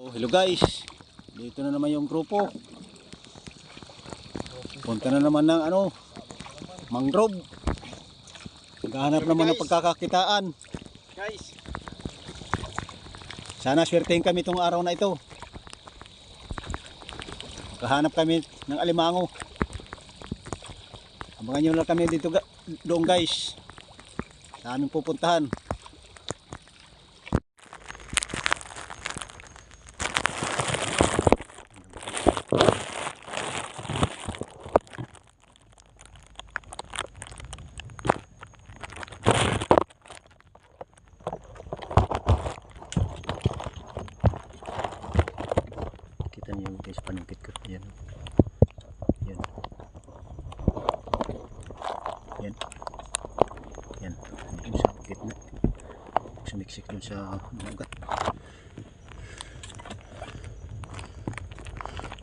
Oh, hello guys. Dito na naman yung grupo. Punta na naman ng ano, mangrove. Naghahanap naman ng pagkakakitaan. Guys, Sana swertein kami itong araw na ito. Kahanap kami ng alimango. Abangan nyo lang kami dito doon guys. Sa aming pupuntahan. Guys paningkit ko. Yan. Yan. Yan. Yan. Dito sa gitna. Sumiksik dun sa ugat.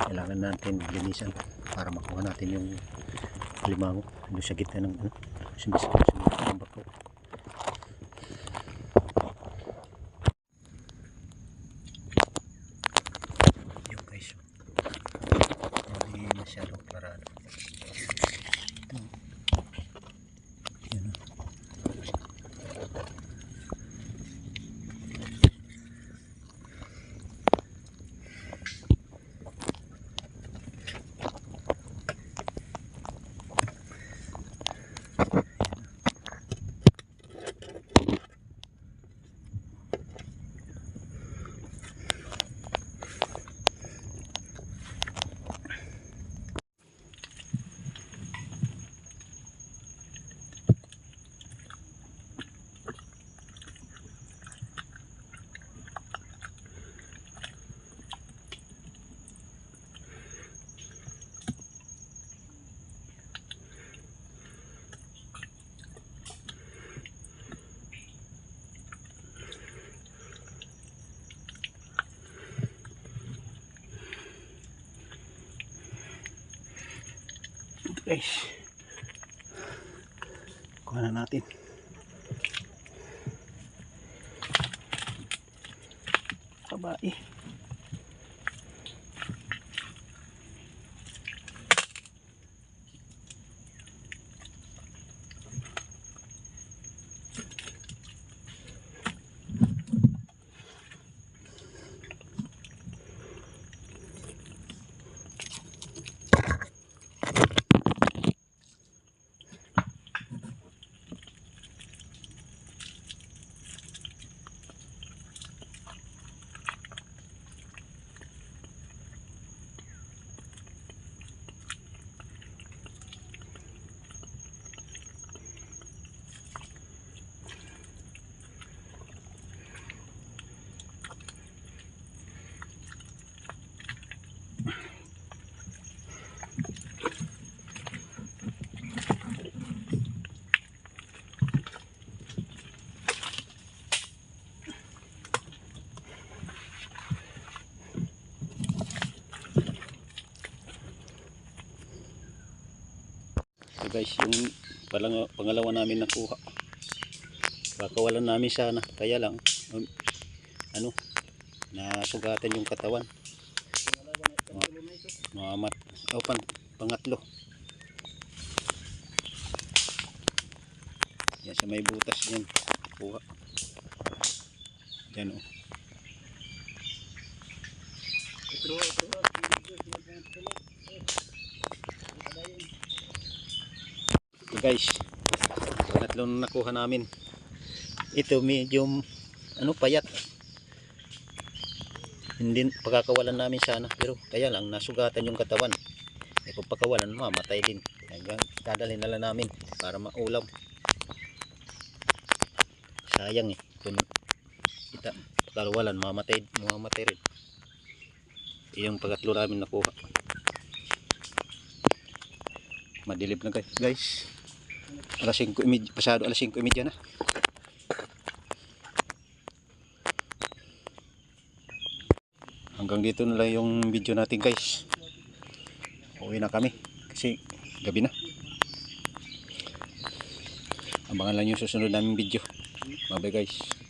Kailangan natin linisan para makuha natin yung limango. Doon sa gitna ng ano. Sumiksik dun sa bako. Yung guys. Hindi masyadong parado. Ito. Yan o. Ito guys. Kuha na natin. Babae. Guys, yung palang, pangalawa namin nakuha. Kakawalan namin sana. Kaya lang, um, ano, nasugatan yung katawan. Mamat. O, pan, pangatlo. Yan sa may butas yan. Kuha. Yan o. So guys, tatlong nakuha namin. Ito medyo ano payat. Hindi pagkakawalan namin sana pero kaya lang nasugatan yung katawan. Eh kung pagkawalan mamatay din. Hanggang dadalhin na lang namin para maulam. Sayang eh kung kita pagkawalan mamatay mamatay rin. Yung pagkatlo namin nakuha. Madilim na guys. Alas 5.30, pasado alas 5.30 na. Hanggang dito na lang yung video natin guys. Uwi na kami kasi gabi na. Abangan lang yung susunod naming video. Bye bye guys.